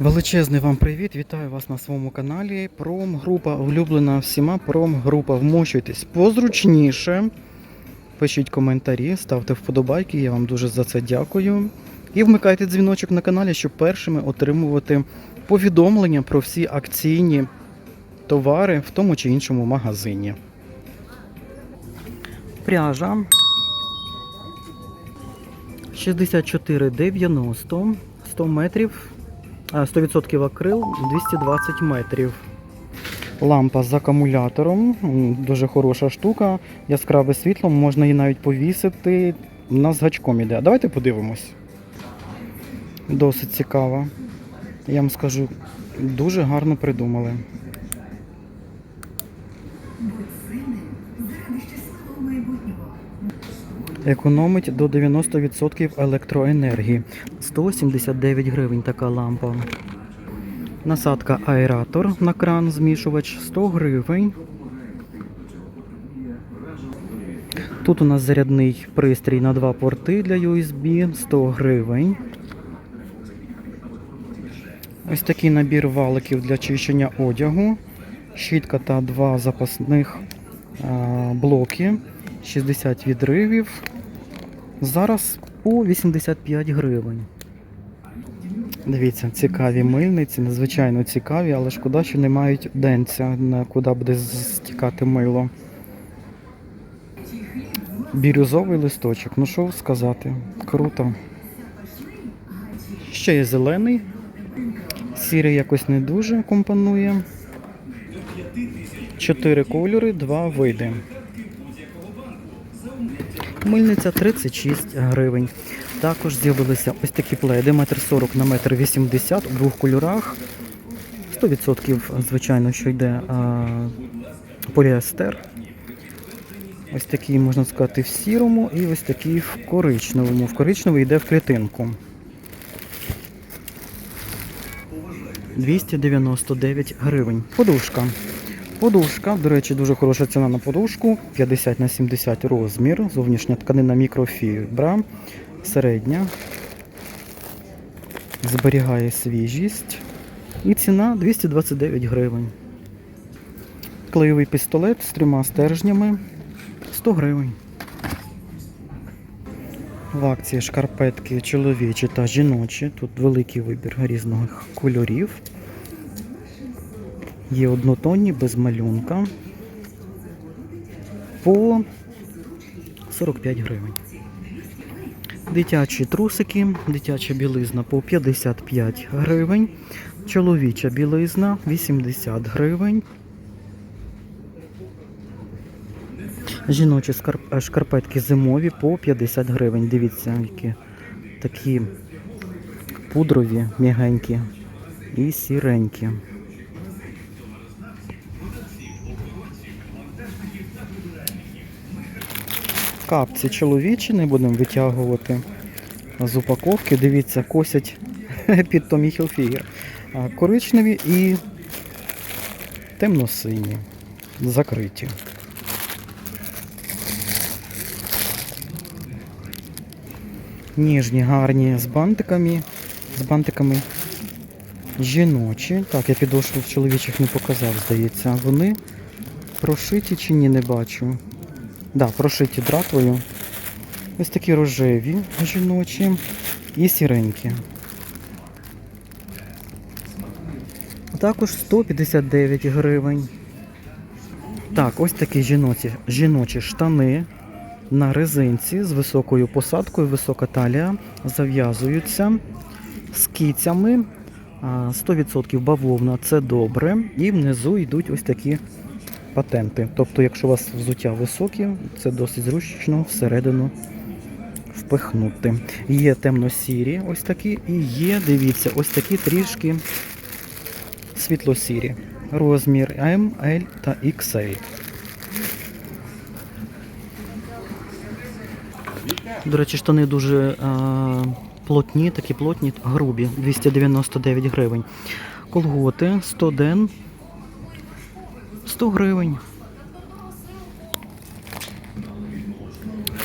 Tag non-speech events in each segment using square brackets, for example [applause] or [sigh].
Величезний вам привіт! Вітаю вас на своєму каналі. Промгрупа улюблена всіма. Промгрупа. Вмощуйтесь позручніше. Пишіть коментарі, ставте вподобайки, я вам дуже за це дякую. І вмикайте дзвіночок на каналі, щоб першими отримувати повідомлення про всі акційні товари в тому чи іншому магазині. Пряжа 64,90 100 метрів. А, 100% акрил 220 метрів. Лампа з акумулятором. Дуже хороша штука. Яскраве світло, можна її навіть повісити. У нас з гачком іде. Давайте подивимось. Досить цікаво. Я вам скажу, дуже гарно придумали. Економить до 90% електроенергії. 179 гривень така лампа. Насадка аератор на кран змішувач 100 гривень. Тут у нас зарядний пристрій на два порти для USB 100 гривень. Ось такий набір валиків для чищення одягу. Щітка та два запасних блоки. 60 відривів. Зараз по 85 гривень. Дивіться, цікаві мильниці, надзвичайно цікаві, але шкода, що не мають денця, на куди буде стікати мило. Бірюзовий листочок. Ну що сказати? Круто. Ще є зелений. Сірий якось не дуже компонує. Чотири кольори, два види. Мильниця 36 гривень. Також з'явилися ось такі пледи, метр 40 на метр 80 у двох кольорах. 100% звичайно, що йде а, поліестер. Ось такий, можна сказати, в сірому і ось такий в коричневому. В коричневий йде в клітинку. 299 гривень. Подушка. Подушка, до речі, дуже хороша ціна на подушку. 50 на 70 розмір. Зовнішня тканина мікрофібра. Середня. Зберігає свіжість. І ціна 229 гривень. Клеєвий пістолет з трьома стержнями 100 гривень. В акції шкарпетки чоловічі та жіночі. Тут великий вибір різних кольорів. Є однотонні без малюнка по 45 гривень. Дитячі трусики, дитяча білизна по 55 гривень, чоловіча білизна 80 гривень. Жіночі е, шкарпетки зимові по 50 гривень. Дивіться, які такі пудрові, м'ягенькі і сіренькі. Капці чоловічі, не будемо витягувати з упаковки. Дивіться, косять [laughs] під Hilfiger. А, Коричневі і темно-сині. Закриті. Ніжні, гарні з бантиками. З бантиками жіночі. Так, я підошву в чоловічих не показав, здається. Вони прошиті чи ні, не бачу. Да, прошиті дратвою. Ось такі рожеві жіночі і сіренькі. Також 159 гривень. Так, ось такі жіночі, жіночі штани на резинці з високою посадкою, висока талія, зав'язуються з кицями. А, 100% бавовна це добре. І внизу йдуть ось такі патенти. Тобто, якщо у вас взуття високі, це досить зручно всередину впихнути. Є темно-сірі, ось такі, і є, дивіться, ось такі трішки світло-сірі. Розмір M, L та XL. До речі, штани дуже а, плотні, такі плотні, грубі, 299 гривень. Колготи 100 ден 100 гривень.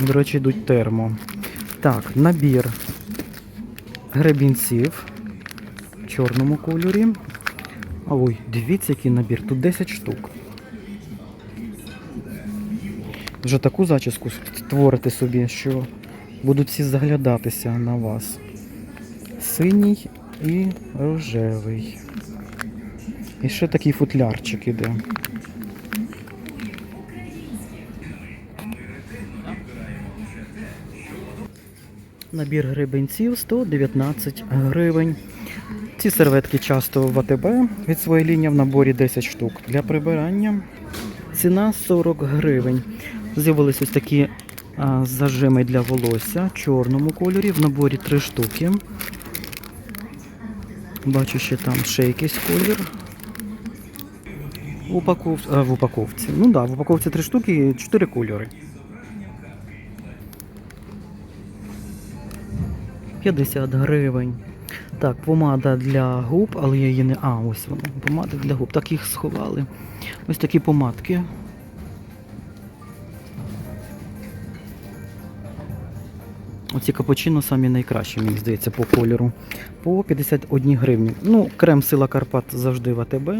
До речі, йдуть термо. Так, набір гребінців в чорному кольорі. Ой, дивіться, який набір. Тут 10 штук. Вже таку зачіску створите собі, що будуть всі заглядатися на вас. Синій і рожевий. І ще такий футлярчик іде. Набір гребенців 119 гривень. Ці серветки часто в АТБ від своєї лінії в наборі 10 штук. Для прибирання ціна 40 гривень. З'явились ось такі а, зажими для волосся в чорному кольорі. В наборі 3 штуки. Бачу, що там ще якийсь колір. В упаковці. Ну так, да, в упаковці 3 штуки і 4 кольори. 50 гривень. Так, помада для губ, але я її не. А, ось вона. Помада для губ. Так їх сховали. Ось такі помадки. Оці капучино самі найкращі, мені здається, по кольору. По 51 гривні. Ну, крем Сила Карпат завжди в АТБ.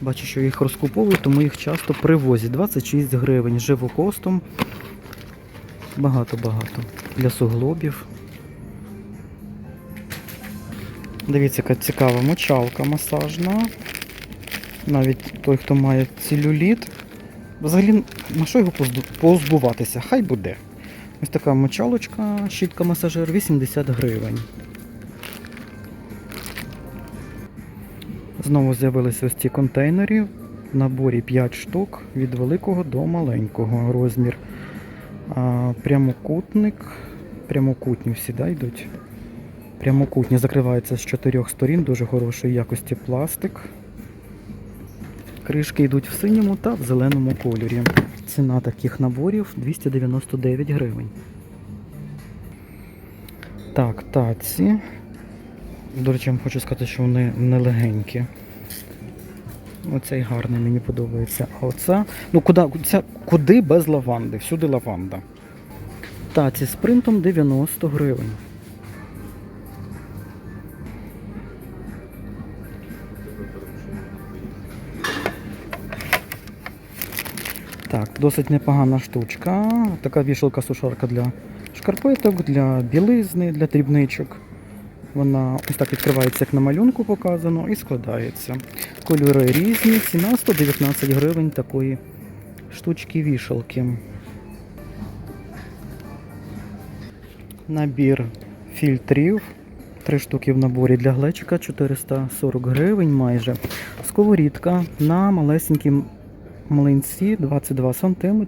Бачу, що їх розкуповують, тому їх часто привозять. 26 гривень. Живокостом. Багато-багато. Для суглобів. Дивіться, яка цікава мочалка масажна. Навіть той, хто має целюліт. Взагалі, на що його позбуватися? Хай буде. Ось така мочалочка, щітка масажер 80 гривень. Знову з'явилися ось ці контейнери. В наборі 5 штук від великого до маленького розмір. А, прямокутник. Прямокутні всі да, йдуть. Прямокутні закриваються з чотирьох сторін, дуже хорошої якості пластик. Кришки йдуть в синьому та в зеленому кольорі. Ціна таких наборів 299 гривень. Так, таці. До речі, хочу сказати, що вони не легенькі. Оцей гарний мені подобається. А оця, ну куди, ця, куди без лаванди? Всюди лаванда. Таці з принтом 90 гривень. Так, досить непогана штучка. Така вішалка-сушарка для шкарпеток, для білизни, для дрібничок. Вона ось так відкривається, як на малюнку показано, і складається. Кольори різні, ціна 119 гривень такої штучки вішалки. Набір фільтрів. Три штуки в наборі для глечика 440 гривень майже. Сковорідка на малесенькій млинці 22 см.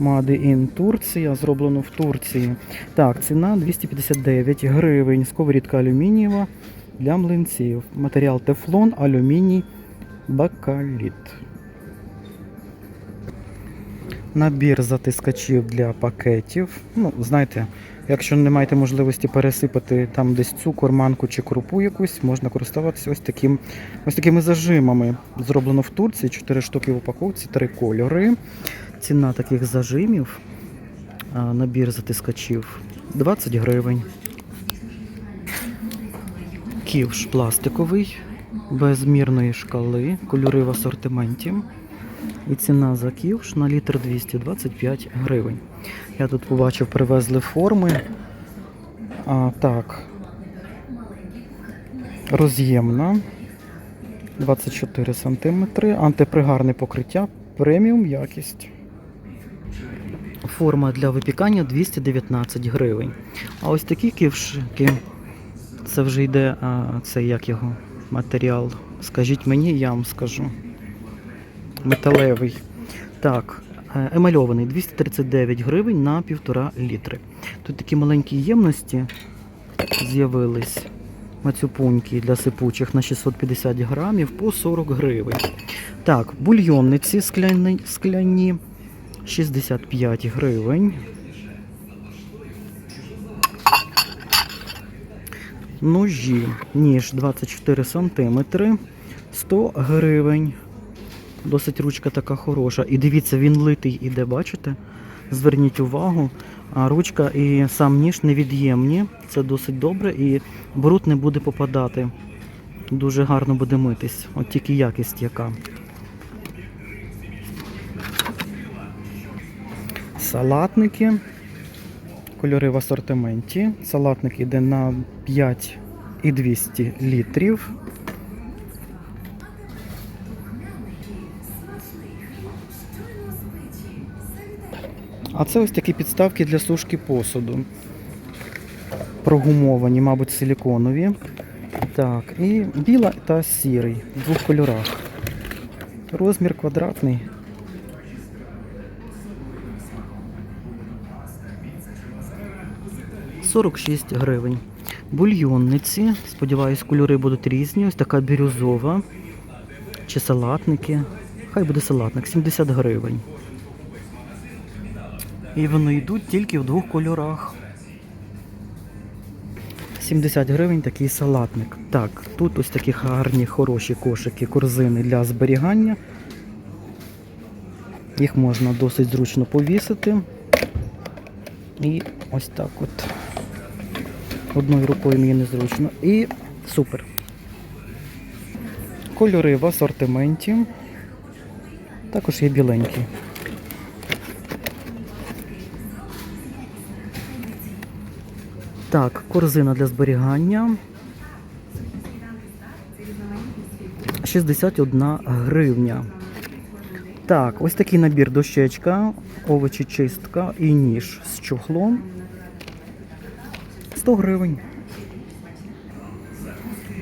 Made in Турція, зроблено в Турції. Так, ціна 259 гривень. Сковорідка алюмінієва для млинців. Матеріал тефлон, алюміній, бакаліт. Набір затискачів для пакетів. Ну, знаєте, якщо не маєте можливості пересипати там десь цукор, манку чи крупу якусь, можна користуватися ось таким, ось такими зажимами. Зроблено в Турції, 4 штуки в упаковці, 3 кольори. Ціна таких зажимів, набір затискачів 20 гривень. Ківш пластиковий, без мірної шкали, кольори в асортименті. І ціна за ківш на літр 225 гривень. Я тут побачив, привезли форми. А, так. Роз'ємна. 24 см. Антипригарне покриття. Преміум якість. Форма для випікання 219 гривень. А ось такі ківшики. Це вже йде, а, це як його матеріал. Скажіть мені, я вам скажу. Металевий. Так, е, емальований 239 гривень на півтора літри. Тут такі маленькі ємності з'явились. Мацюпуньки для сипучих на 650 грамів по 40 гривень. Так, бульйонниці скляні, скляні 65 гривень. Ножі, ніж 24 сантиметри, 100 гривень. Досить ручка така хороша. І дивіться, він литий іде, бачите? Зверніть увагу. А ручка і сам ніж невід'ємні. Це досить добре і бруд не буде попадати Дуже гарно буде митись. От тільки якість яка. Салатники. Кольори в асортименті. Салатник йде на 5 і 200 літрів. А це ось такі підставки для сушки посуду. Прогумовані, мабуть, силіконові. Так, і біла та сірий в двох кольорах. Розмір квадратний. Сорок шість гривень. Бульйонниці. Сподіваюсь, кольори будуть різні. Ось така бірюзова. Чи салатники. Хай буде салатник, 70 гривень. І вони йдуть тільки в двох кольорах. 70 гривень такий салатник. Так, тут ось такі гарні, хороші кошики, корзини для зберігання. Їх можна досить зручно повісити. І ось так от. Одною рукою мені незручно. І супер. Кольори в асортименті. Також є біленькі. Так, корзина для зберігання. 61 гривня. Так, ось такий набір дощечка, овочечистка і ніж з чохлом. 100 гривень.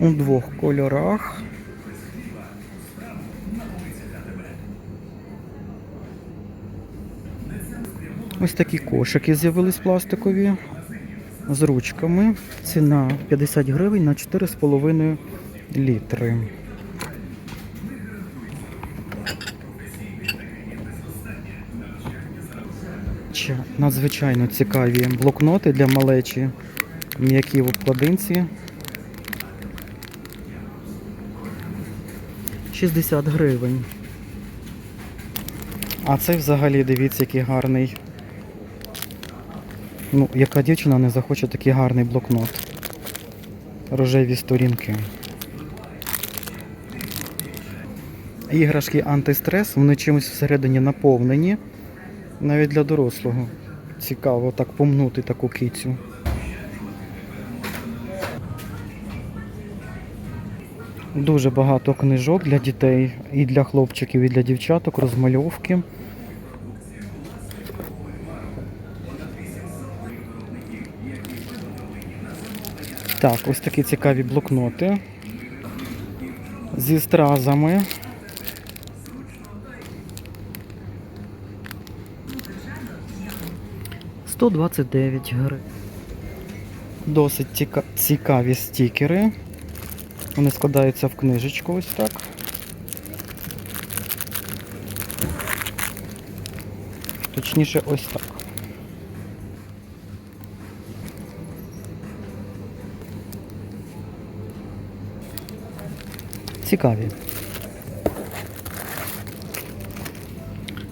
У двох кольорах. Ось такі кошики з'явились пластикові з ручками. Ціна 50 гривень на 4,5 літри. Ще Надзвичайно цікаві блокноти для малечі, м'які в обкладинці. 60 гривень. А це взагалі дивіться, який гарний Ну, яка дівчина не захоче такий гарний блокнот. Рожеві сторінки. Іграшки антистрес, вони чимось всередині наповнені. Навіть для дорослого. Цікаво так помнути таку кицю. Дуже багато книжок для дітей, і для хлопчиків, і для дівчаток, розмальовки. Так, ось такі цікаві блокноти зі стразами. Сто двадцять дев'ять гривень. Досить ціка- цікаві стікери. Вони складаються в книжечку ось так. Точніше, ось так. Цікаві.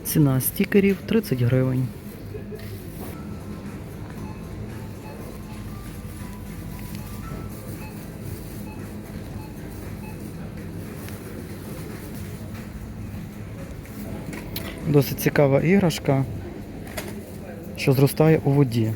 Ціна стікерів 30 гривень. Досить цікава іграшка, що зростає у воді.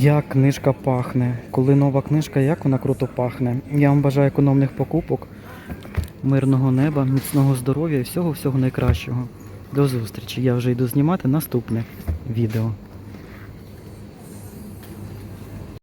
Як книжка пахне. Коли нова книжка, як вона круто пахне. Я вам бажаю економних покупок, мирного неба, міцного здоров'я і всього-всього найкращого. До зустрічі. Я вже йду знімати наступне відео.